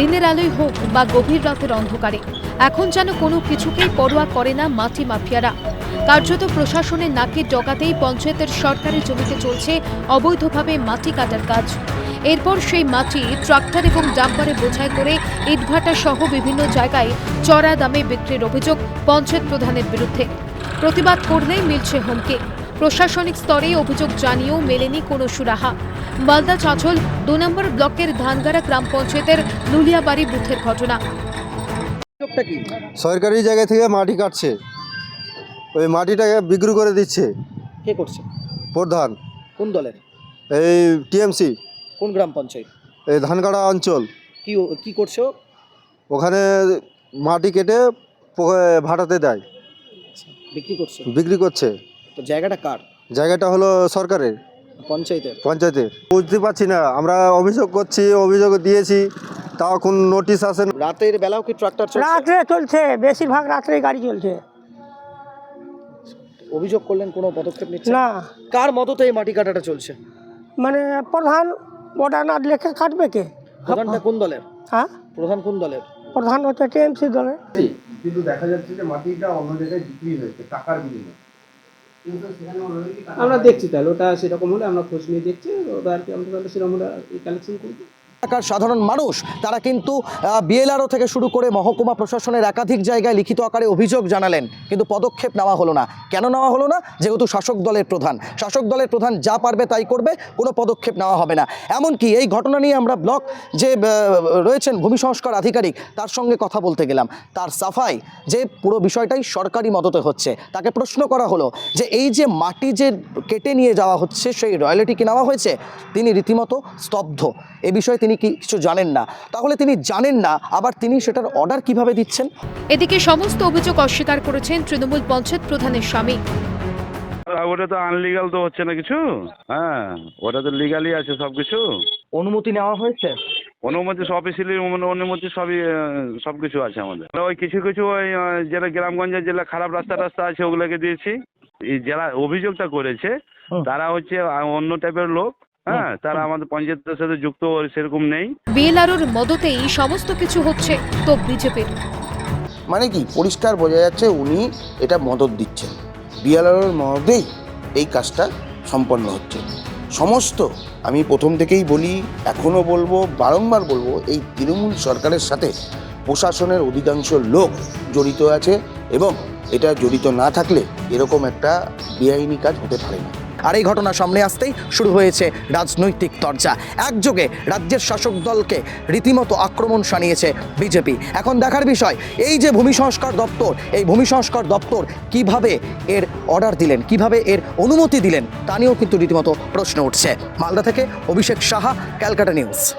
দিনের আলোয় হোক বা গভীর রাতের অন্ধকারে, এখন যেন কোনো কিছুকেই পরোয়া করে না মাটি মাফিয়ারা। কার্যত প্রশাসনের নাকের ডগাতেই পঞ্চায়েতের সরকারি জমিতে চলছে অবৈধভাবে মাটি কাটার কাজ। এরপর সেই মাটি ট্রাক্টর এবং ডাম্পারে বোঝাই করে ইটভাটা সহ বিভিন্ন জায়গায় চড়া দামে বিক্রির অভিযোগ পঞ্চায়েত প্রধানের বিরুদ্ধে। প্রতিবাদ করলেই মিলছে হুমকি। প্রশাসনিক স্তরে অভিযোগ জানিয়েও মেলেনি কোনো সুরাহা। মালদা চাঁচল দু নম্বর ব্লকের ধানগাড়া গ্রাম পঞ্চায়েতের নুলিয়াবাড়ি বুথের ঘটনা। সরকারি জায়গা থেকে মাটি কাটছে। ওই মাটিটাকে বিক্রি করে দিচ্ছে। কে করছে? প্রধান। কোন দলের? এই টিএমসি। কোন গ্রাম পঞ্চায়েত? এই ধানগাড়া অঞ্চল। কি কি করছ ওখানে মাটি কেটে ভাড়াতে দেয়। বিক্রি করছে? বিক্রি করছে। তো জায়গাটা কার? জায়গাটা হলো সরকারের। পঞ্চায়েতের? পঞ্চায়েতের। বুঝতে পারছি না আমরা অভিযোগ করছি অভিযোগ দিয়েছি তাও কোন নোটিশ আসেন রাতের বেলাও কি ট্রাক্টর চলছে? রাত্রে চলছে বেশিরভাগ রাত্রে গাড়ি চলছে। অভিযোগ করলেন কোনো পদক্ষেপ নিচ্ছে না। কার মততে এই মাটি কাটাটা চলছে? মানে প্রধান অর্ডার না দিলে কে কাটবে কে? প্রধানটা কোন দলের? হ্যাঁ? প্রধান কোন দলের? প্রধান হচ্ছে টিএমসি দলের। কিন্তু দেখা যাচ্ছে যে মাটিটা অন্য জায়গায় বিক্রি হয়েছে টাকার বিনিময়ে। আমরা দেখছি তাহলে, ওটা সেরকম হলে আমরা খোঁজ নিয়ে দেখছি, ওটা আর কি, আমরা তাহলে সেরকম হলে কালেকশন করব। এলাকার সাধারণ মানুষ, তারা কিন্তু বিএলআরও থেকে শুরু করে মহকুমা প্রশাসনের একাধিক জায়গায় লিখিত আকারে অভিযোগ জানালেন। কিন্তু পদক্ষেপ নেওয়া হলো না। কেন নেওয়া হলো না? যেহেতু শাসক দলের প্রধান। শাসক দলের প্রধান যা পারবে তাই করবে, কোনো পদক্ষেপ নেওয়া হবে না। এমনকি এই ঘটনা নিয়ে আমরা ব্লক যে রয়েছেন ভূমি সংস্কার আধিকারিক, তার সঙ্গে কথা বলতে গেলাম। তার সাফাই যে পুরো বিষয়টাই সরকারি মদতে হচ্ছে। তাকে প্রশ্ন করা হলো যে, এই যে মাটি যে কেটে নিয়ে যাওয়া হচ্ছে, সেই রয়্যালিটি কি নেওয়া হয়েছে? তিনি রীতিমতো স্তব্ধ। এ বিষয়ে তিনি কি কিছু জানেন না? তাহলে তিনি জানেন না আবার তিনি সেটার অর্ডার কীভাবে দিচ্ছেন? এদিকে সমস্ত অভিযোগ অস্বীকার করেছেন তৃণমূল পঞ্চায়েত প্রধানের স্বামী। ওটা তো আনলিগাল তো হচ্ছে না কিছু? হ্যাঁ ওটা তো লিগালি আছে সব কিছু অনুমতি নেওয়া হয়েছে? অনুমতি সব অফিসিয়ালি অনুমতি সবই সব কিছু আছে আমাদের। ওই কিছু কিছু ওই যেটা গ্রামগঞ্জের যেটা খারাপ রাস্তা টাস্তা আছে ওগুলোকে দিয়েছি। এই যারা অভিযোগটা করেছে তারা হচ্ছে অন্য টাইপের লোক। হ্যাঁ তারা আমাদের পঞ্চায়েতের সাথে যুক্ত সেরকম নেই। বিএলআরওর মদতেই সমস্ত কিছু হচ্ছে তো বিজেপির। মানে কি? পরিষ্কার বোঝা যাচ্ছে উনি এটা মদত দিচ্ছেন। বিএলআর মদতেই এই কাজটা সম্পন্ন হচ্ছে। সমস্ত আমি প্রথম থেকেই বলি এখনও বলব বারংবার বলব এই তৃণমূল সরকারের সাথে প্রশাসনের অধিকাংশ লোক জড়িত আছে এবং এটা জড়িত না থাকলে এরকম একটা বেআইনি কাজ হতে পারে না। আর এই ঘটনা সামনে আসতেই শুরু হয়েছে রাজনৈতিক তর্জা। একযোগে রাজ্যের শাসক দলকে রীতিমতো আক্রমণ শানিয়েছে বিজেপি। এখন দেখার বিষয়, এই যে ভূমি সংস্কার দপ্তর, এই ভূমি সংস্কার দপ্তর কীভাবে এর অর্ডার দিলেন, কীভাবে এর অনুমতি দিলেন, তা নিয়েও কিন্তু রীতিমতো প্রশ্ন উঠছে। মালদা থেকে অভিষেক সাহা, ক্যালকাটা নিউজ।